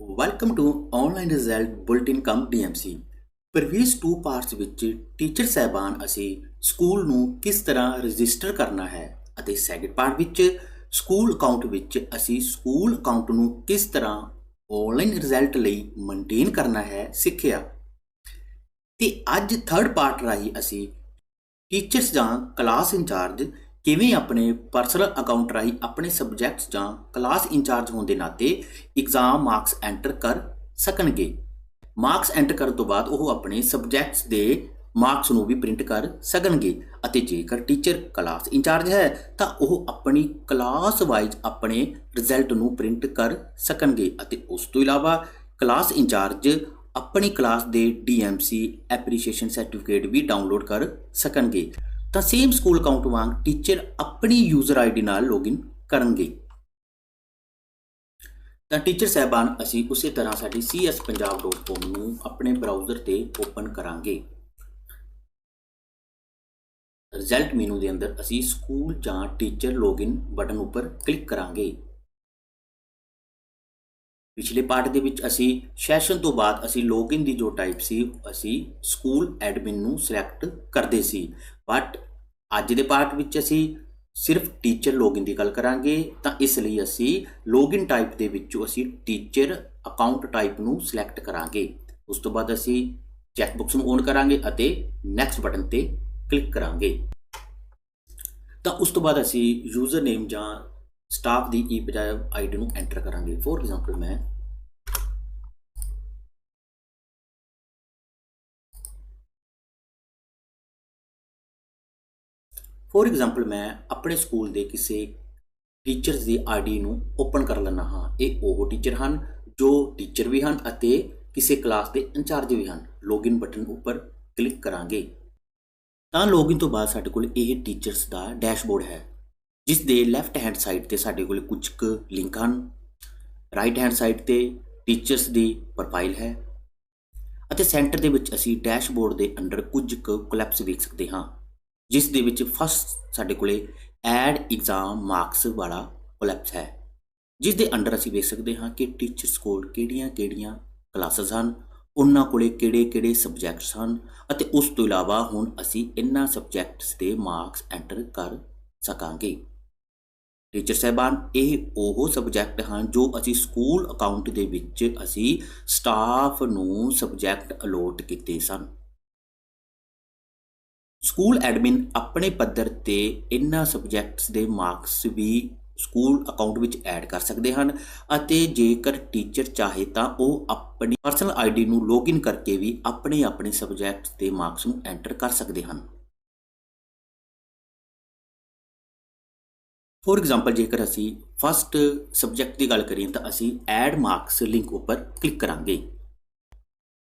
Welcome to Online Result Bulletin Cum DMC ਪ੍ਰਵੀਸ two parts ਵਿੱਚ teacher ਸਹਿਬਾਨ ਅਸੀਂ ਸਕੂਲ ਨੂੰ ਕਿਸ ਤਰ੍ਹਾਂ ਰਜਿਸਟਰ ਕਰਨਾ ਹੈ ਅਤੇ ਸੈਕਿੰਡ ਪਾਰਟ ਵਿੱਚ ਸਕੂਲ ਅਕਾਊਂਟ ਵਿੱਚ ਅਸੀਂ ਸਕੂਲ ਅਕਾਊਂਟ ਨੂੰ ਕਿਸ ਤਰ੍ਹਾਂ ਆਨਲਾਈਨ ਰਿਜ਼ਲਟ ਲਈ ਮੇਨਟੇਨ ਕਰਨਾ ਹੈ ਸਿੱਖਿਆ। ਤੇ ਅੱਜ ਥਰਡ ਪਾਰਟ ਰਾਹੀਂ ਅਸੀਂ ਟੀਚਰਸ ਜਾਂ ਕਲਾਸ ਇੰਚਾਰਜ ਕਿਵੇਂ ਆਪਣੇ ਪਰਸਨਲ ਅਕਾਊਂਟ ਰਾਹੀਂ ਆਪਣੇ ਸਬਜੈਕਟਸ ਜਾਂ ਕਲਾਸ ਇੰਚਾਰਜ ਹੋਣ ਦੇ ਨਾਤੇ ਐਗਜ਼ਾਮ ਮਾਰਕਸ ਐਂਟਰ ਕਰ ਸਕਣਗੇ? ਮਾਰਕਸ ਐਂਟਰ ਕਰਨ ਤੋਂ ਬਾਅਦ ਉਹ ਆਪਣੇ ਸਬਜੈਕਟਸ ਦੇ ਮਾਰਕਸ ਨੂੰ ਵੀ ਪ੍ਰਿੰਟ ਕਰ ਸਕਣਗੇ ਅਤੇ ਜੇਕਰ ਟੀਚਰ ਕਲਾਸ ਇੰਚਾਰਜ ਹੈ, ਤਾਂ ਉਹ ਆਪਣੀ ਕਲਾਸ ਵਾਈਜ਼ ਆਪਣੇ ਰਿਜ਼ਲਟ ਨੂੰ ਪ੍ਰਿੰਟ ਕਰ ਸਕਣਗੇ ਅਤੇ ਉਸ ਤੋਂ ਇਲਾਵਾ ਕਲਾਸ ਇੰਚਾਰਜ ਆਪਣੀ ਕਲਾਸ ਦੇ ਡੀਐਮਸੀ ਐਪਰੀਸ਼ੀਏਸ਼ਨ ਸਰਟੀਫਿਕੇਟ ਵੀ ਡਾਊਨਲੋਡ ਕਰ ਸਕਣਗੇ। ਤਾਂ ਸੇਮ ਸਕੂਲ ਅਕਾਊਂਟ ਵਾਂਗ ਟੀਚਰ ਆਪਣੀ ਯੂਜ਼ਰ ਆਈਡੀ ਨਾਲ ਲੌਗਇਨ ਕਰਨਗੇ। ਤਾਂ ਟੀਚਰ ਸਹਿਬਾਨ, ਅਸੀਂ ਉਸੇ ਤਰ੍ਹਾਂ ਸਾਡੀ cspunjab.com ਨੂੰ ਆਪਣੇ ਬਰਾਊਜ਼ਰ ਤੇ ਓਪਨ ਕਰਾਂਗੇ। ਰਿਜ਼ਲਟ ਮੈਨੂ ਦੇ ਅੰਦਰ ਅਸੀਂ ਸਕੂਲ ਜਾਂ ਟੀਚਰ ਲੌਗਇਨ ਬਟਨ ਉੱਪਰ ਕਲਿੱਕ ਕਰਾਂਗੇ। ਪਿਛਲੇ ਪਾਰਟ ਦੇ ਵਿੱਚ ਅਸੀਂ ਸੈਸ਼ਨ ਤੋਂ ਬਾਅਦ ਅਸੀਂ ਲੌਗਇਨ ਦੀ ਜੋ ਟਾਈਪ ਸੀ, ਅਸੀਂ ਸਕੂਲ ਐਡਮਿਨ ਨੂੰ ਸਿਲੈਕਟ ਕਰਦੇ ਸੀ। ਬਟ ਅੱਜ ਦੇ ਪਾਰਟ ਵਿੱਚ ਅਸੀਂ ਸਿਰਫ ਟੀਚਰ ਲੌਗਇਨ ਦੀ ਗੱਲ ਕਰਾਂਗੇ, ਤਾਂ ਇਸ ਲਈ ਅਸੀਂ ਲੌਗਇਨ ਟਾਈਪ ਦੇ ਵਿੱਚੋਂ ਅਸੀਂ ਟੀਚਰ ਅਕਾਊਂਟ ਟਾਈਪ ਨੂੰ ਸਿਲੈਕਟ ਕਰਾਂਗੇ। ਉਸ ਤੋਂ ਬਾਅਦ ਅਸੀਂ ਚੈੱਕ ਬਾਕਸ ਨੂੰ ਔਨ ਕਰਾਂਗੇ ਅਤੇ ਨੈਕਸਟ ਬਟਨ ਤੇ ਕਲਿੱਕ ਕਰਾਂਗੇ। ਤਾਂ ਉਸ ਤੋਂ ਬਾਅਦ ਅਸੀਂ ਯੂਜ਼ਰ ਨੇਮ ਜਾਂ ਸਟਾਫ ਦੀ ਈ ਬਜਾਏ ਆਈਡੀ ਨੂੰ ਐਂਟਰ ਕਰਾਂਗੇ। ਫੋਰ ਐਗਜ਼ਾਮਪਲ ਮੈਂ ਫੋਰ ਐਗਜ਼ਾਮਪਲ ਮੈਂ ਆਪਣੇ ਸਕੂਲ ਦੇ ਕਿਸੇ ਟੀਚਰਸ ਦੀ ਆਈਡੀ ਨੂੰ ਓਪਨ ਕਰ ਲੈਣਾ ਹਾਂ। ਇਹ ਉਹ ਟੀਚਰ ਹਨ ਜੋ ਟੀਚਰ ਵੀ ਹਨ ਅਤੇ ਕਿਸੇ ਕਲਾਸ ਦੇ ਇੰਚਾਰਜ ਵੀ ਹਨ। ਲੌਗਇਨ ਬਟਨ ਉੱਪਰ ਕਲਿੱਕ ਕਰਾਂਗੇ। ਤਾਂ ਲੌਗਇਨ ਤੋਂ ਬਾਅਦ ਸਾਡੇ ਕੋਲ ਇਹ ਟੀਚਰਸ ਦਾ ਡੈਸ਼ਬੋਰਡ ਹੈ। ਜਿਸ ਦੇ ਲੈਫਟ ਹੈਂਡ ਸਾਈਡ ਤੇ ਸਾਡੇ ਕੋਲ ਕੁਝ ਕੁ ਲਿੰਕ ਹਨ। ਰਾਈਟ ਹੈਂਡ ਸਾਈਡ ਤੇ ਟੀਚਰਸ ਦੀ ਪ੍ਰੋਫਾਈਲ ਹੈ। ਅਤੇ ਸੈਂਟਰ ਦੇ ਵਿੱਚ ਅਸੀਂ ਡੈਸ਼ਬੋਰਡ ਦੇ ਅੰਡਰ ਕੁਝ ਕੁ ਕੋਲੈਪਸ ਵੇਖ ਸਕਦੇ ਹਾਂ। ਜਿਸ ਦੇ ਵਿੱਚ ਫਸਟ ਸਾਡੇ ਕੋਲੇ ਐਡ ਐਗਜ਼ਾਮ ਮਾਰਕਸ ਵਾਲਾ ਕੋਲੈਪਸ ਹੈ। ਜਿਸ ਦੇ ਅੰਡਰ ਅਸੀਂ ਵੇਖ ਸਕਦੇ ਹਾਂ ਕਿ ਟੀਚਰਸ ਕੋਲ ਕਿਹੜੀਆਂ-ਕਿਹੜੀਆਂ ਕਲਾਸਿਸ ਹਨ, ਉਹਨਾਂ ਕੋਲੇ ਕਿਹੜੇ-ਕਿਹੜੇ ਸਬਜੈਕਟਸ ਹਨ ਅਤੇ ਉਸ ਤੋਂ ਇਲਾਵਾ ਹੁਣ ਅਸੀਂ ਇਹਨਾਂ ਸਬਜੈਕਟਸ ਦੇ ਮਾਰਕਸ ਐਂਟਰ ਕਰ ਸਕਾਂਗੇ। ਟੀਚਰ ਸਹਿਬਾਨ, ਇਹ ਉਹ ਸਬਜੈਕਟ ਹਨ ਜੋ ਅਸੀਂ ਸਕੂਲ ਅਕਾਊਂਟ ਦੇ ਵਿੱਚ ਅਸੀਂ ਸਟਾਫ ਨੂੰ ਸਬਜੈਕਟ ਅਲੋਟ ਕੀਤੇ ਸਨ। ਸਕੂਲ ਐਡਮਿਨ ਆਪਣੇ ਪੱਧਰ ਤੇ ਇਹਨਾਂ ਸਬਜੈਕਟਸ ਦੇ ਮਾਰਕਸ ਵੀ ਸਕੂਲ ਅਕਾਊਂਟ ਵਿੱਚ ਐਡ ਕਰ ਸਕਦੇ ਹਨ ਅਤੇ ਜੇਕਰ ਟੀਚਰ ਚਾਹੇ ਤਾਂ ਉਹ ਆਪਣੀ ਪਰਸਨਲ ਆਈਡੀ ਨੂੰ ਲੌਗਇਨ ਕਰਕੇ ਵੀ ਆਪਣੇ ਆਪਣੇ ਸਬਜੈਕਟਸ ਦੇ ਮਾਰਕਸ ਨੂੰ ਐਂਟਰ ਕਰ ਸਕਦੇ ਹਨ। ਫੋਰ ਐਗਜ਼ਾਮਪਲ ਜੇਕਰ ਅਸੀਂ ਫਸਟ ਸਬਜੈਕਟ ਦੀ ਗੱਲ ਕਰੀਏ ਤਾਂ ਅਸੀਂ ਐਡ ਮਾਰਕਸ ਲਿੰਕ ਉੱਪਰ ਕਲਿੱਕ ਕਰਾਂਗੇ।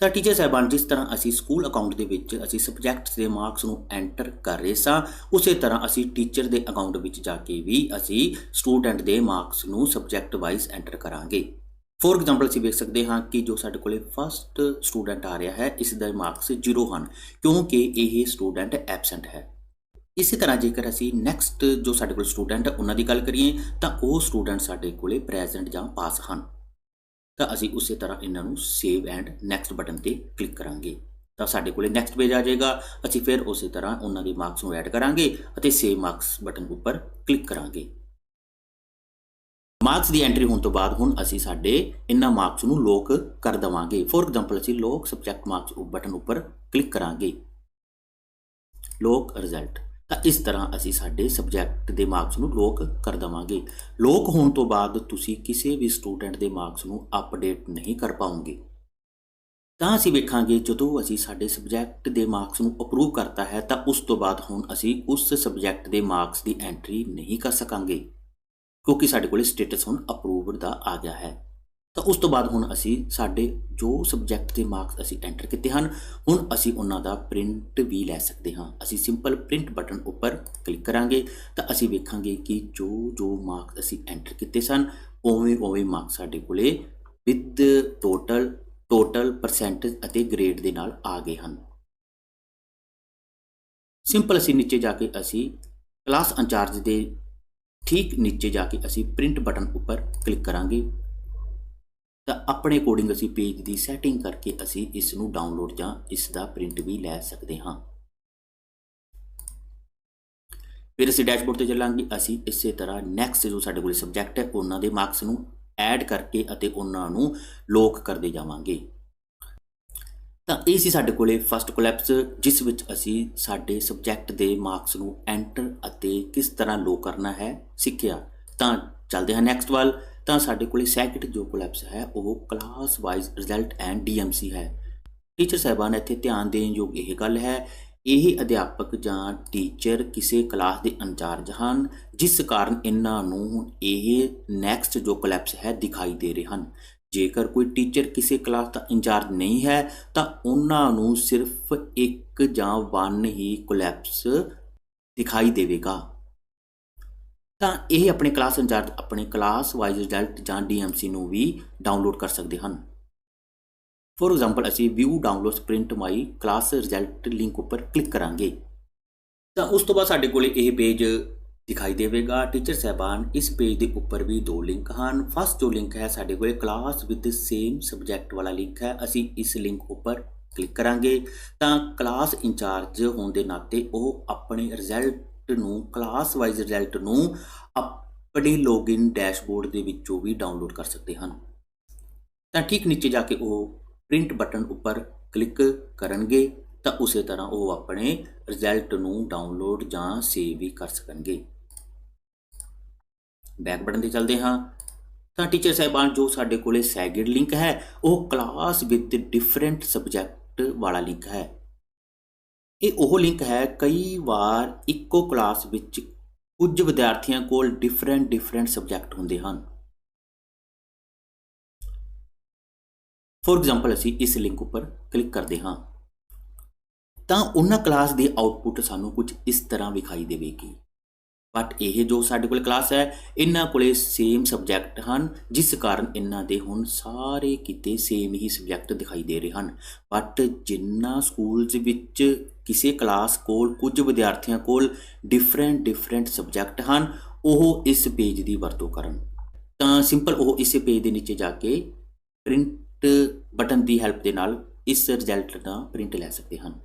ਤਾਂ ਟੀਚਰ ਸਾਹਿਬਾਨ, ਜਿਸ ਤਰ੍ਹਾਂ ਅਸੀਂ ਸਕੂਲ ਅਕਾਊਂਟ ਦੇ ਵਿੱਚ ਅਸੀਂ ਸਬਜੈਕਟਸ ਦੇ ਮਾਰਕਸ ਨੂੰ ਐਂਟਰ ਕਰ ਰਹੇ ਸਾਂ, ਉਸੇ ਤਰ੍ਹਾਂ ਅਸੀਂ ਟੀਚਰ ਦੇ ਅਕਾਊਂਟ ਵਿੱਚ ਜਾ ਕੇ ਵੀ ਅਸੀਂ ਸਟੂਡੈਂਟ ਦੇ ਮਾਰਕਸ ਨੂੰ ਸਬਜੈਕਟ ਵਾਈਜ਼ ਐਂਟਰ ਕਰਾਂਗੇ। ਫੋਰ ਐਗਜ਼ਾਮਪਲ ਅਸੀਂ ਵੇਖ ਸਕਦੇ ਹਾਂ ਕਿ ਜੋ ਸਾਡੇ ਕੋਲੇ ਫਸਟ ਸਟੂਡੈਂਟ ਆ ਰਿਹਾ ਹੈ, ਇਸ ਦੇ ਮਾਰਕਸ 0 ਹਨ, ਕਿਉਂਕਿ ਇਹ ਸਟੂਡੈਂਟ ਐਬਸੈਂਟ ਹੈ। ਇਸੇ ਤਰ੍ਹਾਂ ਜੇਕਰ ਅਸੀਂ ਨੈਕਸਟ ਜੋ ਸਾਡੇ ਕੋਲ ਸਟੂਡੈਂਟ ਉਹਨਾਂ ਦੀ ਗੱਲ ਕਰੀਏ, ਤਾਂ ਉਹ ਸਟੂਡੈਂਟ ਸਾਡੇ ਕੋਲੇ ਪ੍ਰੈਜ਼ੈਂਟ ਜਾਂ ਪਾਸ ਹਨ। ਤਾਂ ਅਸੀਂ ਉਸੇ ਤਰ੍ਹਾਂ ਇਹਨਾਂ ਨੂੰ ਸੇਵ ਐਂਡ ਨੈਕਸਟ ਬਟਨ ਤੇ ਕਲਿੱਕ ਕਰਾਂਗੇ। ਤਾਂ ਸਾਡੇ ਕੋਲੇ ਨੈਕਸਟ ਪੇਜ ਆ ਜਾਏਗਾ। ਅਸੀਂ ਫਿਰ ਉਸੇ ਤਰ੍ਹਾਂ ਉਹਨਾਂ ਦੇ ਮਾਰਕਸ ਨੂੰ ਐਡ ਕਰਾਂਗੇ ਅਤੇ ਸੇਵ ਮਾਰਕਸ ਬਟਨ ਉੱਪਰ ਕਲਿੱਕ ਕਰਾਂਗੇ। ਮਾਰਕਸ ਦੀ ਐਂਟਰੀ ਹੋਣ ਤੋਂ ਬਾਅਦ ਹੁਣ ਅਸੀਂ ਸਾਡੇ ਇਹਨਾਂ ਮਾਰਕਸ ਨੂੰ ਲੋਕ ਕਰ ਦਵਾਂਗੇ। ਫੋਰ ਐਗਜ਼ਾਮਪਲ ਅਸੀਂ ਲੋਕ ਸਬਜੈਕਟ ਮਾਰਕਸ ਬਟਨ ਉੱਪਰ ਕਲਿੱਕ ਕਰਾਂਗੇ। ਲੋਕ ਰਿਜ਼ਲਟ ਤਾਂ ਇਸ ਤਰ੍ਹਾਂ ਅਸੀਂ ਸਾਡੇ ਸਬਜੈਕਟ ਦੇ ਮਾਰਕਸ ਨੂੰ ਲੋਕ ਕਰ ਦਵਾਂਗੇ। ਲੋਕ ਹੋਣ ਤੋਂ ਬਾਅਦ ਤੁਸੀਂ ਕਿਸੇ ਵੀ ਸਟੂਡੈਂਟ ਦੇ ਮਾਰਕਸ ਨੂੰ ਅਪਡੇਟ ਨਹੀਂ ਕਰ ਪਾਉਂਗੇ ਤਾਂ ਅਸੀਂ ਵੇਖਾਂਗੇ, ਜਦੋਂ ਅਸੀਂ ਸਾਡੇ ਸਬਜੈਕਟ ਦੇ ਮਾਰਕਸ ਨੂੰ ਅਪਰੂਵ ਕਰਤਾ ਹੈ, ਤਾਂ ਉਸ ਤੋਂ ਬਾਅਦ ਹੁਣ ਅਸੀਂ ਉਸ ਸਬਜੈਕਟ ਦੇ ਮਾਰਕਸ ਦੀ ਐਂਟਰੀ ਨਹੀਂ ਕਰ ਸਕਾਂਗੇ। ਕਿਉਂਕਿ ਸਾਡੇ ਕੋਲ ਸਟੇਟਸ ਹੁਣ ਅਪਰੂਵਡ ਦਾ ਆ ਗਿਆ ਹੈ। ਤਾਂ ਉਸ ਤੋਂ ਬਾਅਦ ਹੁਣ ਅਸੀਂ ਸਾਡੇ ਜੋ ਸਬਜੈਕਟ ਦੇ ਮਾਰਕਸ ਅਸੀਂ ਐਂਟਰ ਕੀਤੇ ਹਨ, ਹੁਣ ਅਸੀਂ ਉਹਨਾਂ ਦਾ ਪ੍ਰਿੰਟ ਵੀ ਲੈ ਸਕਦੇ ਹਾਂ। ਅਸੀਂ ਸਿੰਪਲ ਪ੍ਰਿੰਟ ਬਟਨ ਉੱਪਰ ਕਲਿੱਕ ਕਰਾਂਗੇ ਤਾਂ ਅਸੀਂ ਵੇਖਾਂਗੇ ਕਿ ਜੋ ਜੋ ਮਾਰਕਸ ਅਸੀਂ ਐਂਟਰ ਕੀਤੇ ਸਨ, ਉਵੇਂ ਉਵੇਂ ਮਾਰਕਸ ਸਾਡੇ ਕੋਲੇ ਵਿਦ ਟੋਟਲ ਟੋਟਲ ਪਰਸੈਂਟੇਜ ਅਤੇ ਗ੍ਰੇਡ ਦੇ ਨਾਲ ਆ ਗਏ ਹਨ। ਸਿੰਪਲ ਅਸੀਂ ਨੀਚੇ ਜਾ ਕੇ ਅਸੀਂ ਕਲਾਸ ਇੰਚਾਰਜ ਦੇ ਠੀਕ ਨੀਚੇ ਜਾ ਕੇ ਅਸੀਂ ਪ੍ਰਿੰਟ ਬਟਨ ਉੱਪਰ ਕਲਿੱਕ ਕਰਾਂਗੇ। ਤਾਂ ਆਪਣੇ ਅਕੋਰਡਿੰਗ ਅਸੀਂ ਪੇਜ ਦੀ ਸੈਟਿੰਗ ਕਰਕੇ ਅਸੀਂ ਇਸ ਨੂੰ ਡਾਊਨਲੋਡ ਜਾਂ ਇਸ ਦਾ ਪ੍ਰਿੰਟ ਵੀ ਲੈ ਸਕਦੇ ਹਾਂ। ਫਿਰ ਅਸੀਂ ਡੈਸ਼ਬੋਰਡ ਤੇ ਚੱਲਾਂਗੇ। ਅਸੀਂ ਇਸੇ ਤਰ੍ਹਾਂ ਨੈਕਸਟ ਜੋ ਸਾਡੇ ਕੋਲ ਸਬਜੈਕਟ ਹੈ, ਉਹਨਾਂ ਦੇ ਮਾਰਕਸ ਨੂੰ ਐਡ ਕਰਕੇ ਅਤੇ ਉਹਨਾਂ ਨੂੰ ਲੋਕ ਕਰਦੇ ਜਾਵਾਂਗੇ। ਤਾਂ ਇਹ ਸੀ ਸਾਡੇ ਕੋਲੇ ਫਸਟ ਕੋਲੈਪਸ ਜਿਸ ਵਿੱਚ ਅਸੀਂ ਸਾਡੇ ਸਬਜੈਕਟ ਦੇ ਮਾਰਕਸ ਨੂੰ ਐਂਟਰ ਅਤੇ ਕਿਸ ਤਰ੍ਹਾਂ ਲੋ ਕਰਨਾ ਹੈ ਸਿੱਖਿਆ। ਤਾਂ ਚੱਲਦੇ ਹਾਂ ਨੈਕਸਟ ਵੱਲ। ਤਾਂ ਸਾਡੇ ਕੋਲੇ ਸੈਕਿੰਡ ਜੋ ਕੋਲੈਪਸ ਹੈ, ਉਹ class wise result and DMC ਹੈ। ਟੀਚਰ ਸਾਹਿਬਾਨ, ਇੱਥੇ ਧਿਆਨ ਦੇਣ ਯੋਗ ਇਹ ਗੱਲ ਹੈ, ਇਹ ਅਧਿਆਪਕ ਜਾਂ ਟੀਚਰ ਕਿਸੇ ਕਲਾਸ ਦੇ ਇੰਚਾਰਜ ਹਨ, ਜਿਸ ਕਾਰਨ ਇਹਨਾਂ ਨੂੰ ਇਹ ਨੈਕਸਟ ਜੋ ਕੋਲੈਪਸ ਹੈ ਦਿਖਾਈ ਦੇ ਰਹੇ ਹਨ। ਜੇਕਰ ਕੋਈ ਟੀਚਰ ਕਿਸੇ ਕਲਾਸ ਦਾ ਇੰਚਾਰਜ ਨਹੀਂ ਹੈ, ਤਾਂ ਉਹਨਾਂ ਨੂੰ ਸਿਰਫ ਇੱਕ ਜਾਂ ਵਨ ਹੀ ਕੋਲੈਪਸ ਦਿਖਾਈ ਦੇਵੇਗਾ। ਤਾਂ ਇਹ ਆਪਣੇ ਕਲਾਸ ਇੰਚਾਰਜ ਆਪਣੇ ਕਲਾਸ ਵਾਈਜ਼ ਰਿਜ਼ਲਟ ਜਾਂ ਡੀਐਮਸੀ ਨੂੰ ਵੀ ਡਾਊਨਲੋਡ ਕਰ ਸਕਦੇ ਹਨ। ਫੋਰ ਐਗਜ਼ਾਮਪਲ ਅਸੀਂ view download print my class result link ਉੱਪਰ ਕਲਿੱਕ ਕਰਾਂਗੇ। ਤਾਂ ਉਸ ਤੋਂ ਬਾਅਦ ਸਾਡੇ ਕੋਲੇ ਇਹ ਪੇਜ ਦਿਖਾਈ ਦੇਵੇਗਾ। ਟੀਚਰ ਸਹਿਬਾਨ, ਇਸ ਪੇਜ ਦੇ ਉੱਪਰ ਵੀ ਦੋ ਲਿੰਕ ਹਨ। ਫਸਟ ਜੋ ਲਿੰਕ ਹੈ, ਸਾਡੇ ਕੋਲੇ ਕਲਾਸ ਵਿਦ ਸੇਮ ਸਬਜੈਕਟ ਵਾਲਾ ਲਿੰਕ ਹੈ। ਅਸੀਂ ਇਸ ਲਿੰਕ ਉੱਪਰ ਕਲਿੱਕ ਕਰਾਂਗੇ। ਤਾਂ ਕਲਾਸ ਇੰਚਾਰਜ ਹੋਣ ਦੇ ਨਾਤੇ ਉਹ ਆਪਣੇ ਰਿਜ਼ਲਟ ਨੂੰ ਕਲਾਸ ਵਾਈਜ਼ ਰਿਜ਼ਲਟ ਨੂੰ ਆਪਣੇ ਲੌਗਇਨ ਡੈਸ਼ਬੋਰਡ ਦੇ ਵਿੱਚੋਂ ਵੀ ਡਾਊਨਲੋਡ ਕਰ ਸਕਦੇ ਹਨ। ਤਾਂ ਠੀਕ ਨੀਚੇ ਜਾ ਕੇ ਉਹ ਪ੍ਰਿੰਟ ਬਟਨ ਉੱਪਰ ਕਲਿੱਕ ਕਰਨਗੇ, ਤਾਂ ਉਸੇ ਤਰ੍ਹਾਂ ਉਹ ਆਪਣੇ ਰਿਜ਼ਲਟ ਨੂੰ ਡਾਊਨਲੋਡ ਜਾਂ ਸੇਵ ਵੀ ਕਰ ਸਕਣਗੇ। ਬੈਕ ਬਟਨ ਤੇ ਚੱਲਦੇ ਹਾਂ। ਤਾਂ ਟੀਚਰ ਸਾਹਿਬਾਨ, ਜੋ ਸਾਡੇ ਕੋਲੇ ਸੈਗਡ ਲਿੰਕ ਹੈ, ਉਹ ਕਲਾਸ ਵਿਦ ਡਿਫਰੈਂਟ ਸਬਜੈਕਟ ਵਾਲਾ ਲਿੰਕ ਹੈ। ਇਹ ਉਹ ਲਿੰਕ ਹੈ, ਕਈ ਵਾਰ ਇੱਕੋ ਕਲਾਸ ਵਿੱਚ ਕੁਝ ਵਿਦਿਆਰਥੀਆਂ ਕੋਲ ਡਿਫਰੈਂਟ ਡਿਫਰੈਂਟ ਸਬਜੈਕਟ ਹੁੰਦੇ ਹਨ। ਫੋਰ ਐਗਜ਼ਾਮਪਲ ਅਸੀਂ ਇਸ ਲਿੰਕ ਉੱਪਰ ਕਲਿੱਕ ਕਰਦੇ ਹਾਂ। ਤਾਂ ਉਹਨਾਂ ਕਲਾਸ ਦੀ ਆਉਟਪੁੱਟ ਸਾਨੂੰ ਕੁਝ ਇਸ ਤਰ੍ਹਾਂ ਵਿਖਾਈ ਦੇਵੇਗੀ। ਬਟ ਇਹ ਜੋ ਸਾਡੇ ਕੋਲ ਕਲਾਸ ਹੈ, ਇਹਨਾਂ ਕੋਲੇ ਸੇਮ ਸਬਜੈਕਟ ਹਨ, ਜਿਸ ਕਾਰਨ ਇਹਨਾਂ ਦੇ ਹੁਣ ਸਾਰੇ ਕਿਤੇ ਸੇਮ ਹੀ ਸਬਜੈਕਟ ਦਿਖਾਈ ਦੇ ਰਹੇ ਹਨ। ਬਟ ਜਿੰਨਾ ਸਕੂਲਸ ਵਿੱਚ ਕਿਸੇ ਕਲਾਸ ਕੋਲ ਕੁਝ ਵਿਦਿਆਰਥੀਆਂ ਕੋਲ ਡਿਫਰੈਂਟ ਡਿਫਰੈਂਟ ਸਬਜੈਕਟ ਹਨ, ਉਹ ਇਸ ਪੇਜ ਦੀ ਵਰਤੋਂ ਕਰਨ। ਤਾਂ ਸਿੰਪਲ ਉਹ ਇਸੇ ਪੇਜ ਦੇ ਨੀਚੇ ਜਾ ਕੇ ਪ੍ਰਿੰਟ ਬਟਨ ਦੀ ਹੈਲਪ ਦੇ ਨਾਲ ਇਸ ਰਿਜ਼ਲਟ ਦਾ ਪ੍ਰਿੰਟ ਲੈ ਸਕਦੇ ਹਨ।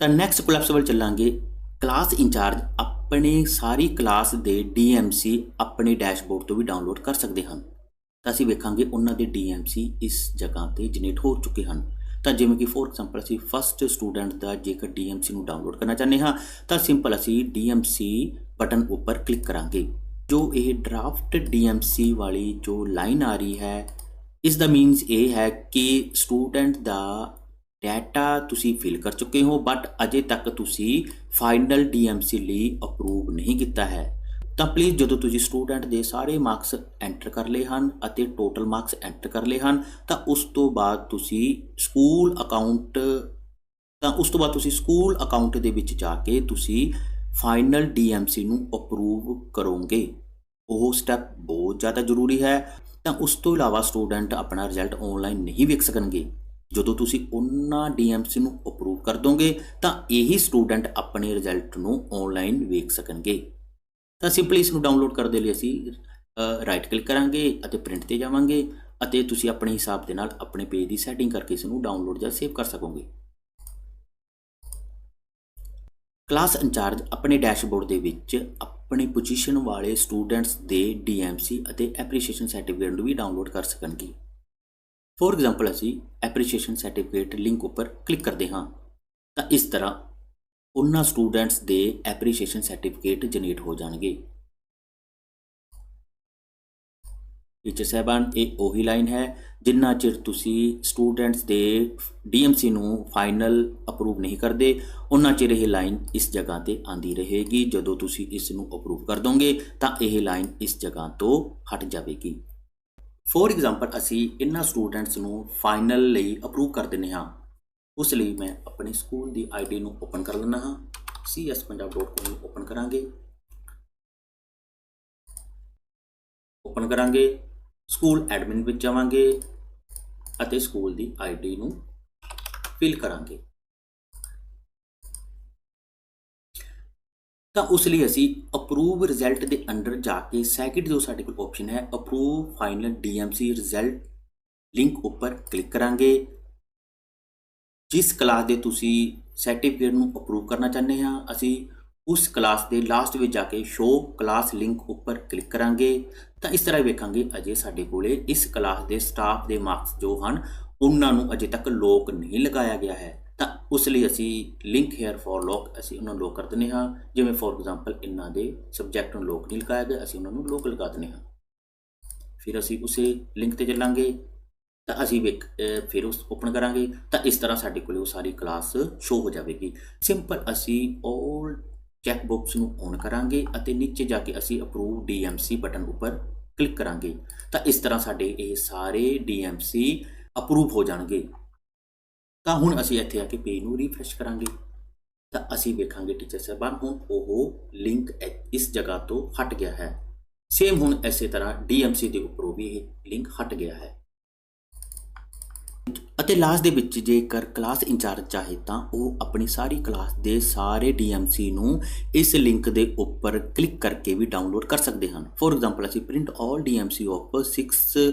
ਤਾਂ ਨੈਕਸਟ ਕੋਲੈਪਸ ਵੱਲ ਚੱਲਾਂਗੇ। ਕਲਾਸ ਇੰਚਾਰਜ ਆਪਣੇ ਸਾਰੀ ਕਲਾਸ ਦੇ ਡੀਐਮਸੀ ਆਪਣੇ ਡੈਸ਼ਬੋਰਡ ਤੋਂ ਵੀ ਡਾਊਨਲੋਡ ਕਰ ਸਕਦੇ ਹਨ। ਤਾਂ ਅਸੀਂ ਵੇਖਾਂਗੇ ਉਹਨਾਂ ਦੇ ਡੀਐਮਸੀ ਇਸ ਜਗ੍ਹਾ ਤੇ ਜਨਰੇਟ ਹੋ ਚੁੱਕੇ ਹਨ। ਤਾਂ ਜਿਵੇਂ ਕਿ ਫੋਰ ਐਗਜ਼ਾਮਪਲ ਅਸੀਂ ਫਸਟ ਸਟੂਡੈਂਟ ਦਾ ਜੇਕਰ ਡੀਐਮਸੀ ਨੂੰ ਡਾਊਨਲੋਡ ਕਰਨਾ ਚਾਹੁੰਦੇ ਹਾਂ, ਤਾਂ ਸਿੰਪਲ ਅਸੀਂ ਡੀਐਮਸੀ ਬਟਨ ਉੱਪਰ ਕਲਿੱਕ ਕਰਾਂਗੇ। ਜੋ ਇਹ ਡਰਾਫਟ ਡੀਐਮਸੀ ਵਾਲੀ ਜੋ ਲਾਈਨ ਆ ਰਹੀ ਹੈ, ਇਸ ਦਾ ਮੀਨਸ ਇਹ ਹੈ ਕਿ ਸਟੂਡੈਂਟ ਦਾ ਡਾਟਾ ਤੁਸੀਂ ਫਿਲ ਕਰ ਚੁੱਕੇ ਹੋ ਬਟ ਅਜੇ ਤੱਕ ਤੁਸੀਂ ਫਾਈਨਲ ਡੀਐਮਸੀ ਲਈ ਅਪਰੂਵ ਨਹੀਂ ਕੀਤਾ ਹੈ। ਤਾਂ ਪਲੀਜ਼ ਜਦੋਂ ਤੁਸੀਂ ਸਟੂਡੈਂਟ ਦੇ ਸਾਰੇ ਮਾਰਕਸ ਐਂਟਰ ਕਰ ਲਏ ਹਨ ਅਤੇ ਟੋਟਲ ਮਾਰਕਸ ਐਂਟਰ ਕਰ ਲਏ ਹਨ, ਤਾਂ ਉਸ ਤੋਂ ਬਾਅਦ ਤੁਸੀਂ ਸਕੂਲ ਅਕਾਊਂਟ ਤਾਂ ਉਸ ਤੋਂ ਬਾਅਦ ਤੁਸੀਂ ਸਕੂਲ ਅਕਾਊਂਟ ਦੇ ਵਿੱਚ ਜਾ ਕੇ ਤੁਸੀਂ ਫਾਈਨਲ ਡੀਐਮਸੀ ਨੂੰ ਅਪਰੂਵ ਕਰੋਗੇ। ਉਹ ਸਟੈਪ ਬਹੁਤ ਜ਼ਿਆਦਾ ਜ਼ਰੂਰੀ ਹੈ। ਤਾਂ ਉਸ ਤੋਂ ਇਲਾਵਾ ਸਟੂਡੈਂਟ ਆਪਣਾ ਰਿਜ਼ਲਟ ਆਨਲਾਈਨ ਨਹੀਂ ਵੇਖ ਸਕਣਗੇ। ਜਦੋਂ ਤੁਸੀਂ ਉਹਨਾਂ ਡੀਐਮਸੀ ਨੂੰ ਅਪਰੂਵ ਕਰ ਦੋਗੇ, ਤਾਂ ਇਹੀ ਸਟੂਡੈਂਟ ਆਪਣੇ ਰਿਜ਼ਲਟ ਨੂੰ ਆਨਲਾਈਨ ਵੇਖ ਸਕਣਗੇ। ਤਾਂ ਸਿੰਪਲੀ ਇਸ ਨੂੰ ਡਾਊਨਲੋਡ ਕਰਨ ਦੇ ਲਈ ਅਸੀਂ ਰਾਈਟ ਕਲਿੱਕ ਕਰਾਂਗੇ ਅਤੇ ਪ੍ਰਿੰਟ ਤੇ ਜਾਵਾਂਗੇ ਅਤੇ ਤੁਸੀਂ ਆਪਣੇ ਹਿਸਾਬ ਦੇ ਨਾਲ ਆਪਣੇ ਪੇਜ ਦੀ ਸੈਟਿੰਗ ਕਰਕੇ ਇਸ ਨੂੰ ਡਾਊਨਲੋਡ ਜਾਂ ਸੇਵ ਕਰ ਸਕੋਗੇ। ਕਲਾਸ ਇੰਚਾਰਜ ਆਪਣੇ ਡੈਸ਼ਬੋਰਡ ਦੇ ਵਿੱਚ ਆਪਣੀ ਪੋਜੀਸ਼ਨ ਵਾਲੇ ਸਟੂਡੈਂਟਸ ਦੇ ਡੀਐਮਸੀ ਅਤੇ ਐਪਰੀਸ਼ੀਏਸ਼ਨ ਸਰਟੀਫਿਕੇਟ ਨੂੰ ਵੀ ਡਾਊਨਲੋਡ ਕਰ ਸਕਣਗੇ। ਫੋਰ ਐਗਜ਼ਾਮਪਲ ਅਸੀਂ ਐਪਰੀਸ਼ੀਏਸ਼ਨ ਸਰਟੀਫਿਕੇਟ ਲਿੰਕ ਉੱਪਰ ਕਲਿੱਕ ਕਰਦੇ ਹਾਂ। ਤਾਂ ਇਸ ਤਰ੍ਹਾਂ ਉਹਨਾਂ ਸਟੂਡੈਂਟਸ ਦੇ ਐਪਰੀਸ਼ੀਏਸ਼ਨ ਸਰਟੀਫਿਕੇਟ ਜਨਰੇਟ ਹੋ ਜਾਣਗੇ। ਟੀਚਰ ਸਾਹਿਬਾਨ, ਇਹ ਉਹੀ ਲਾਈਨ ਹੈ ਜਿੰਨਾ ਚਿਰ ਤੁਸੀਂ ਸਟੂਡੈਂਟਸ ਦੇ ਡੀਐਮਸੀ ਨੂੰ ਫਾਈਨਲ ਅਪਰੂਵ ਨਹੀਂ ਕਰਦੇ ਉਹਨਾਂ ਚਿਰ ਇਹ ਲਾਈਨ ਇਸ ਜਗ੍ਹਾ ਤੇ ਆਂਦੀ ਰਹੇਗੀ। ਜਦੋਂ ਤੁਸੀਂ ਇਸ ਨੂੰ ਅਪਰੂਵ ਕਰ ਦੋਗੇ, ਤਾਂ ਇਹ ਲਾਈਨ ਇਸ ਜਗ੍ਹਾ ਤੋਂ ਹਟ ਜਾਵੇਗੀ। ਫੋਰ ਐਗਜ਼ਾਮਪਲ ਅਸੀਂ ਇਹਨਾਂ ਸਟੂਡੈਂਟਸ ਨੂੰ ਫਾਈਨਲ ਲਈ ਅਪਰੂਵ ਕਰ ਦਿੰਦੇ ਹਾਂ। ਉਸ ਲਈ ਮੈਂ ਆਪਣੇ ਸਕੂਲ ਦੀ ਆਈਡੀ ਨੂੰ ਓਪਨ ਕਰ ਲੈਣਾ ਹਾਂ। Cspunjab.com ਨੂੰ ਓਪਨ ਕਰਾਂਗੇ। ਓਪਨ ਕਰਾਂਗੇ। ਸਕੂਲ ਐਡਮਿਨ ਵਿੱਚ ਜਾਵਾਂਗੇ ਅਤੇ ਸਕੂਲ ਦੀ ਆਈਡੀ ਨੂੰ ਫਿਲ ਕਰਾਂਗੇ। ਤਾਂ ਉਸ ਲਈ ਅਸੀਂ ਅਪਰੂਵ ਰਿਜ਼ਲਟ ਦੇ ਅੰਡਰ ਜਾ ਕੇ ਸੈਕਿੰਡ ਜੋ ਸਾਡੇ ਕੋਲ ਆਪਸ਼ਨ ਹੈ approve final DMC result link ਉੱਪਰ ਕਲਿੱਕ ਕਰਾਂਗੇ। ਜਿਸ ਕਲਾਸ ਦੇ ਤੁਸੀਂ ਸਰਟੀਫਿਕੇਟ ਨੂੰ ਅਪਰੂਵ ਕਰਨਾ ਚਾਹੁੰਦੇ ਹਾਂ, ਅਸੀਂ ਉਸ ਕਲਾਸ ਦੇ ਲਾਸਟ ਵਿੱਚ ਜਾ ਕੇ ਸ਼ੋ ਕਲਾਸ ਲਿੰਕ ਉੱਪਰ ਕਲਿੱਕ ਕਰਾਂਗੇ। ਤਾਂ ਇਸ ਤਰ੍ਹਾਂ ਵੇਖਾਂਗੇ ਅਜੇ ਸਾਡੇ ਕੋਲੇ ਇਸ ਕਲਾਸ ਦੇ ਸਟਾਫ ਦੇ ਮਾਰਕਸ ਜੋ ਹਨ, ਉਹਨਾਂ ਨੂੰ ਅਜੇ ਤੱਕ ਲੋਕ ਨਹੀਂ ਲਗਾਇਆ ਗਿਆ ਹੈ। ਤਾਂ ਉਸ ਲਈ ਅਸੀਂ ਲਿੰਕ ਹੇਅਰ ਫॉर ਲੋਕ ਅਸੀਂ ਉਹਨਾਂ ਨੂੰ ਲੋਕ ਕਰ ਦਿੰਦੇ ਹਾਂ। ਜਿਵੇਂ ਫੋਰ ਐਗਜ਼ਾਮਪਲ ਇਹਨਾਂ ਦੇ ਸਬਜੈਕਟ ਨੂੰ ਲੋਕ ਨਹੀਂ ਲਗਾਇਆ ਗਿਆ, ਅਸੀਂ ਉਹਨਾਂ ਨੂੰ ਲੋਕ ਲਗਾ ਦਿੰਦੇ ਹਾਂ। ਫਿਰ ਅਸੀਂ ਉਸੇ ਲਿੰਕ ਤੇ ਚੱਲਾਂਗੇ। ਤਾਂ ਅਸੀਂ ਵੇਖ ਫਿਰ ਉਸ ਓਪਨ ਕਰਾਂਗੇ। ਤਾਂ ਇਸ ਤਰ੍ਹਾਂ ਸਾਡੇ ਕੋਲੇ ਉਹ ਸਾਰੀ ਕਲਾਸ ਸ਼ੋ ਹੋ ਜਾਵੇਗੀ। ਸਿੰਪਲ ਅਸੀਂ 올 ਚੈੱਕ ਬਾਕਸ ਨੂੰ ਔਨ ਕਰਾਂਗੇ ਅਤੇ ਨੀਚੇ ਜਾ ਕੇ ਅਸੀਂ ਅਪਰੂਵ ਡੀਐਮਸੀ ਬਟਨ ਉੱਪਰ ਕਲਿੱਕ ਕਰਾਂਗੇ। ਤਾਂ ਇਸ ਤਰ੍ਹਾਂ ਸਾਡੇ ਇਹ ਸਾਰੇ ਡੀਐਮਸੀ ਅਪਰੂਵ ਹੋ ਜਾਣਗੇ। ਤਾਂ ਹੁਣ ਅਸੀਂ ਇੱਥੇ ਆ ਕੇ ਪੇਜ ਨੂੰ ਰੀਫਰੈਸ਼ ਕਰਾਂਗੇ। ਤਾਂ ਅਸੀਂ ਵੇਖਾਂਗੇ ਟੀਚਰ ਸਾਹਿਬਾਨ, ਹੁਣ ਉਹ ਲਿੰਕ ਇਸ ਜਗ੍ਹਾ ਤੋਂ ਹਟ ਗਿਆ ਹੈ। ਸੇਮ ਹੁਣ ਇਸੇ ਤਰ੍ਹਾਂ ਡੀਐਮਸੀ ਦੇ ਉੱਪਰੋਂ ਵੀ ਇਹ ਲਿੰਕ ਹਟ ਗਿਆ ਹੈ। ਅਤੇ ਲਾਸਟ ਦੇ ਵਿੱਚ ਜੇਕਰ ਕਲਾਸ ਇੰਚਾਰਜ ਚਾਹੇ ਤਾਂ ਉਹ ਆਪਣੀ ਸਾਰੀ ਕਲਾਸ ਦੇ ਸਾਰੇ ਡੀਐਮਸੀ ਨੂੰ ਇਸ ਲਿੰਕ ਦੇ ਉੱਪਰ ਕਲਿੱਕ ਕਰਕੇ ਵੀ ਡਾਊਨਲੋਡ ਕਰ ਸਕਦੇ ਹਨ। ਫੋਰ ਐਗਜ਼ਾਮਪਲ ਅਸੀਂ print all DMC of 6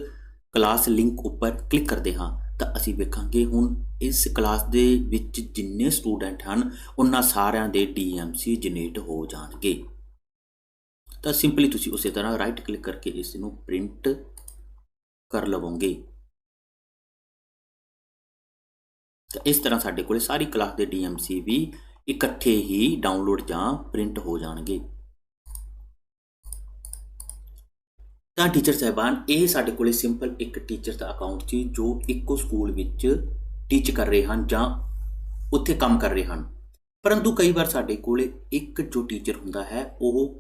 class link ਉੱਪਰ ਕਲਿੱਕ ਕਰਦੇ ਹਾਂ। ਤਾਂ ਅਸੀਂ ਵੇਖਾਂਗੇ ਹੁਣ ਇਸ ਕਲਾਸ ਦੇ ਵਿੱਚ ਜਿੰਨੇ ਸਟੂਡੈਂਟ ਹਨ, ਉਹਨਾਂ ਸਾਰਿਆਂ ਦੇ ਡੀਐਮਸੀ ਜਨਰੇਟ ਹੋ ਜਾਣਗੇ। ਤਾਂ ਸਿੰਪਲੀ ਤੁਸੀਂ ਉਸੇ ਤਰ੍ਹਾਂ ਰਾਈਟ ਕਲਿੱਕ ਕਰਕੇ ਇਸ ਨੂੰ ਪ੍ਰਿੰਟ ਕਰ ਲਵੋਗੇ। ਤਾਂ ਇਸ ਤਰ੍ਹਾਂ ਸਾਡੇ ਕੋਲੇ ਸਾਰੀ ਕਲਾਸ ਦੇ ਡੀਐਮਸੀ ਵੀ ਇਕੱਠੇ ਹੀ ਡਾਊਨਲੋਡ ਜਾਂ ਪ੍ਰਿੰਟ ਹੋ ਜਾਣਗੇ। ਤਾਂ ਟੀਚਰ ਸਾਹਿਬਾਨ, ਇਹ ਸਾਡੇ ਕੋਲੇ ਸਿੰਪਲ ਇੱਕ ਟੀਚਰ ਦਾ ਅਕਾਊਂਟ ਸੀ, ਜੋ ਇੱਕੋ ਸਕੂਲ ਵਿੱਚ ਟੀਚ ਕਰ ਰਹੇ ਹਨ ਜਾਂ ਉੱਥੇ ਕੰਮ ਕਰ ਰਹੇ ਹਨ। ਪਰੰਤੂ ਕਈ ਵਾਰ ਸਾਡੇ ਕੋਲੇ ਇੱਕ ਜੋ ਟੀਚਰ ਹੁੰਦਾ ਹੈ, ਉਹ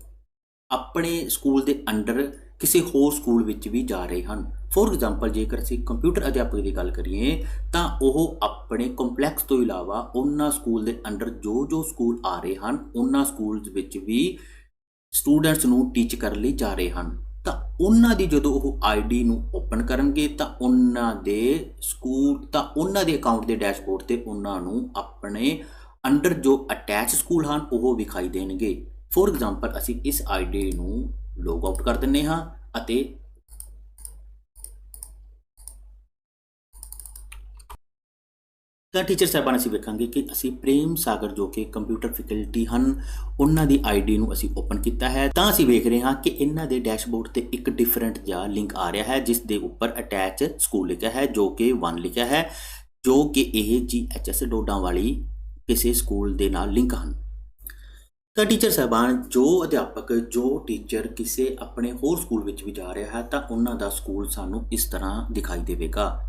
ਆਪਣੇ ਸਕੂਲ ਦੇ ਅੰਡਰ ਕਿਸੇ ਹੋਰ ਸਕੂਲ ਵਿੱਚ ਵੀ ਜਾ ਰਹੇ ਹਨ। ਫੋਰ ਐਗਜ਼ਾਮਪਲ ਜੇਕਰ ਅਸੀਂ ਕੰਪਿਊਟਰ ਅਧਿਆਪਕ ਦੀ ਗੱਲ ਕਰੀਏ, ਤਾਂ ਉਹ ਆਪਣੇ ਕੰਪਲੈਕਸ ਤੋਂ ਇਲਾਵਾ ਉਹਨਾਂ ਸਕੂਲ ਦੇ ਅੰਡਰ ਜੋ ਜੋ ਸਕੂਲ ਆ ਰਹੇ ਹਨ, ਉਹਨਾਂ ਸਕੂਲਸ ਵਿੱਚ ਵੀ ਸਟੂਡੈਂਟਸ ਨੂੰ ਟੀਚ ਕਰਨ ਲਈ ਜਾ ਰਹੇ ਹਨ। ਉਹਨਾਂ ਦੀ ਜਦੋਂ ਉਹ ਆਈਡੀ ਨੂੰ ਓਪਨ ਕਰਨਗੇ ਤਾਂ ਉਹਨਾਂ ਦੇ ਸਕੂਲ, ਤਾਂ ਉਹਨਾਂ ਦੇ ਅਕਾਊਂਟ ਦੇ ਡੈਸ਼ਬੋਰਡ ਤੇ ਉਹਨਾਂ ਨੂੰ ਆਪਣੇ ਅੰਡਰ ਜੋ ਅਟੈਚ ਸਕੂਲ ਹਨ, ਉਹ ਵਿਖਾਈ ਦੇਣਗੇ। ਫੋਰ ਐਗਜ਼ਾਮਪਲ ਅਸੀਂ ਇਸ ਆਈਡੀ ਨੂੰ ਲੌਗ ਆਊਟ ਕਰ ਦਿੰਨੇ ਹਾਂ ਅਤੇ ਤਾਂ ਟੀਚਰ ਸਾਹਿਬਾਨ ਅਸੀਂ ਵੇਖਾਂਗੇ ਕਿ ਅਸੀਂ ਪ੍ਰੇਮ ਸਾਗਰ ਜੋ ਕਿ ਕੰਪਿਊਟਰ ਫੈਕਲਟੀ ਹਨ, ਉਹਨਾਂ ਦੀ ਆਈਡੀ ਨੂੰ ਅਸੀਂ ਓਪਨ ਕੀਤਾ ਹੈ। ਤਾਂ ਅਸੀਂ ਵੇਖ ਰਹੇ ਹਾਂ ਕਿ ਇਹਨਾਂ ਦੇ ਡੈਸ਼ਬੋਰਡ ਤੇ ਇੱਕ ਡਿਫਰੈਂਟ ਜਿਹਾ ਲਿੰਕ ਆ ਰਿਹਾ ਹੈ, ਜਿਸ ਦੇ ਉੱਪਰ ਅਟੈਚ ਸਕੂਲ ਲਿਖਿਆ ਹੈ, ਜੋ ਕਿ 1 ਲਿਖਿਆ ਹੈ, ਜੋ ਕਿ ਇਹ ਜੀਐਚਐਸ ਡੋਡਾ ਵਾਲੀ ਕਿਸੇ ਸਕੂਲ ਦੇ ਨਾਲ ਲਿੰਕ ਹਨ। ਤਾਂ ਟੀਚਰ ਸਾਹਿਬਾਨ, ਜੋ ਅਧਿਆਪਕ, ਜੋ ਟੀਚਰ ਕਿਸੇ ਆਪਣੇ ਹੋਰ ਸਕੂਲ ਵਿੱਚ ਵੀ ਜਾ ਰਿਹਾ ਹੈ, ਤਾਂ ਉਹਨਾਂ ਦਾ ਸਕੂਲ ਸਾਨੂੰ ਇਸ ਤਰ੍ਹਾਂ ਦਿਖਾਈ ਦੇਵੇਗਾ।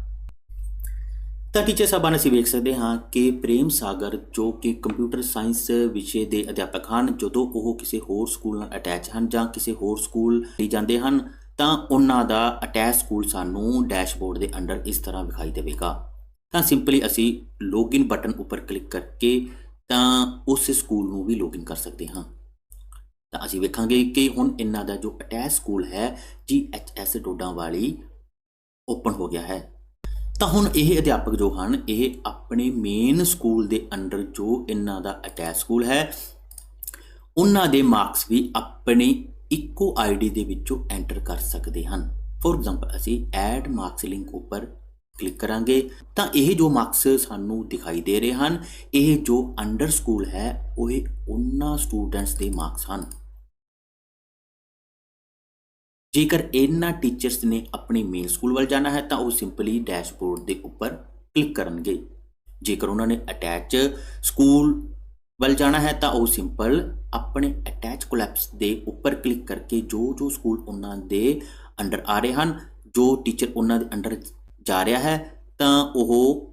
ਤਾਂ ਟੀਚਰ ਸਾਹਿਬਾਨ ਅਸੀਂ ਵੇਖ ਸਕਦੇ ਹਾਂ ਕਿ ਪ੍ਰੇਮ ਸਾਗਰ ਜੋ ਕਿ ਕੰਪਿਊਟਰ ਸਾਇੰਸ ਵਿਸ਼ੇ ਦੇ ਅਧਿਆਪਕ ਹਨ, ਜਦੋਂ ਉਹ ਕਿਸੇ ਹੋਰ ਸਕੂਲ ਨਾਲ ਅਟੈਚ ਹਨ ਜਾਂ ਕਿਸੇ ਹੋਰ ਸਕੂਲ ਲਈ ਜਾਂਦੇ ਹਨ, ਤਾਂ ਉਹਨਾਂ ਦਾ ਅਟੈਚ ਸਕੂਲ ਸਾਨੂੰ ਡੈਸ਼ਬੋਰਡ ਦੇ ਅੰਡਰ ਇਸ ਤਰ੍ਹਾਂ ਵਿਖਾਈ ਦੇਵੇਗਾ। ਤਾਂ ਸਿੰਪਲੀ ਅਸੀਂ ਲੌਗਇਨ ਬਟਨ ਉੱਪਰ ਕਲਿੱਕ ਕਰਕੇ ਤਾਂ ਉਸ ਸਕੂਲ ਨੂੰ ਵੀ ਲੌਗਇਨ ਕਰ ਸਕਦੇ ਹਾਂ। ਤਾਂ ਅਸੀਂ ਵੇਖਾਂਗੇ ਕਿ ਹੁਣ ਇਹਨਾਂ ਦਾ ਜੋ ਅਟੈਚ ਸਕੂਲ ਹੈ ਜੀਐਚਐਸ ਡੋਡਾ ਵਾਲੀ ਓਪਨ ਹੋ ਗਿਆ ਹੈ। ਤਾਂ ਹੁਣ ਇਹ ਅਧਿਆਪਕ ਜੋ ਹਨ, ਇਹ ਆਪਣੇ ਮੇਨ ਸਕੂਲ ਦੇ ਅੰਡਰ ਜੋ ਇਹਨਾਂ ਦਾ ਅਟੈਚ ਸਕੂਲ ਹੈ, ਉਹਨਾਂ ਦੇ ਮਾਰਕਸ ਵੀ ਆਪਣੀ ਇੱਕੋ ਆਈਡੀ ਦੇ ਵਿੱਚੋਂ ਐਂਟਰ ਕਰ ਸਕਦੇ ਹਨ। ਫੋਰ ਐਗਜ਼ਾਮਪਲ ਅਸੀਂ ਐਡ ਮਾਰਕਸ ਲਿੰਕ ਉੱਪਰ ਕਲਿੱਕ ਕਰਾਂਗੇ, ਤਾਂ ਇਹ ਜੋ ਮਾਰਕਸ ਸਾਨੂੰ ਦਿਖਾਈ ਦੇ ਰਹੇ ਹਨ, ਇਹ ਜੋ ਅੰਡਰ ਸਕੂਲ ਹੈ, ਉਹ ਉਹਨਾਂ ਸਟੂਡੈਂਟਸ ਦੇ ਮਾਰਕਸ ਹਨ। ਜੇਕਰ ਇਹਨਾਂ ਟੀਚਰਸ ਨੇ ਆਪਣੇ ਮੇਨ ਸਕੂਲ ਵੱਲ ਜਾਣਾ ਹੈ, ਤਾਂ ਉਹ ਸਿੰਪਲੀ ਡੈਸ਼ਬੋਰਡ ਦੇ ਉੱਪਰ ਕਲਿੱਕ ਕਰਨਗੇ। ਜੇਕਰ ਉਹਨਾਂ ਨੇ ਅਟੈਚ ਸਕੂਲ ਵੱਲ ਜਾਣਾ ਹੈ, ਤਾਂ ਉਹ ਸਿੰਪਲ ਆਪਣੇ ਅਟੈਚ ਕੋਲੈਪਸ ਦੇ ਉੱਪਰ ਕਲਿੱਕ ਕਰਕੇ ਜੋ ਜੋ ਸਕੂਲ ਉਹਨਾਂ ਦੇ ਅੰਡਰ ਆ ਰਹੇ ਹਨ, ਜੋ ਟੀਚਰ ਉਹਨਾਂ ਦੇ ਅੰਡਰ ਜਾ ਰਿਹਾ ਹੈ, ਤਾਂ ਉਹ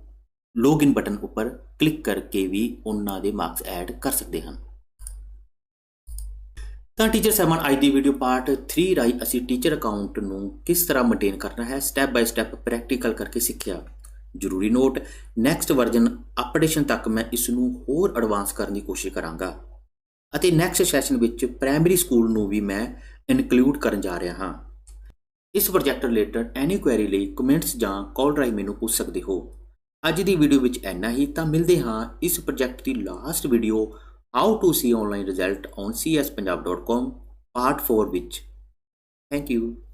ਲੌਗਇਨ ਬਟਨ ਉੱਪਰ ਕਲਿੱਕ ਕਰਕੇ ਵੀ ਉਹਨਾਂ ਦੇ ਮਾਰਕਸ ਐਡ ਕਰ ਸਕਦੇ ਹਨ। ਤਾਂ ਟੀਚਰ ਸਾਹਿਬਾਨ ਅੱਜ ਦੀ ਵੀਡੀਓ ਪਾਰਟ 3 ਰਾਈ ਅਸੀਂ ਟੀਚਰ ਅਕਾਊਂਟ ਨੂੰ ਕਿਸ ਤਰ੍ਹਾਂ ਮੇਨਟੇਨ ਕਰਨਾ ਹੈ ਸਟੈਪ ਬਾਈ ਸਟੈਪ ਪ੍ਰੈਕਟੀਕਲ ਕਰਕੇ ਸਿੱਖਿਆ। ਜ਼ਰੂਰੀ ਨੋਟ ਨੈਕਸਟ ਵਰਜ਼ਨ ਅਪਡੇਸ਼ਨ ਤੱਕ ਮੈਂ ਇਸ ਨੂੰ ਹੋਰ ਐਡਵਾਂਸ ਕਰਨ ਦੀ ਕੋਸ਼ਿਸ਼ ਕਰਾਂਗਾ। ਅਤੇ ਨੈਕਸਟ ਸੈਸ਼ਨ ਵਿੱਚ ਪ੍ਰਾਇਮਰੀ ਸਕੂਲ ਨੂੰ ਵੀ ਮੈਂ ਇਨਕਲੂਡ ਕਰਨ ਜਾ ਰਿਹਾ ਹਾਂ। ਇਸ ਪ੍ਰੋਜੈਕਟ ਰਿਲੇਟਡ ਐਨੀ ਕੁਐਰੀ ਲਈ ਕਮੈਂਟਸ ਜਾਂ ਕਾਲ ਰਾਹੀਂ ਮੈਨੂੰ ਪੁੱਛ ਸਕਦੇ ਹੋ। ਅੱਜ ਦੀ ਵੀਡੀਓ ਵਿੱਚ ਇੰਨਾ ਹੀ, ਤਾਂ ਮਿਲਦੇ ਹਾਂ ਇਸ project the last video how to see online result on cspunjab.com part 4 which thank you.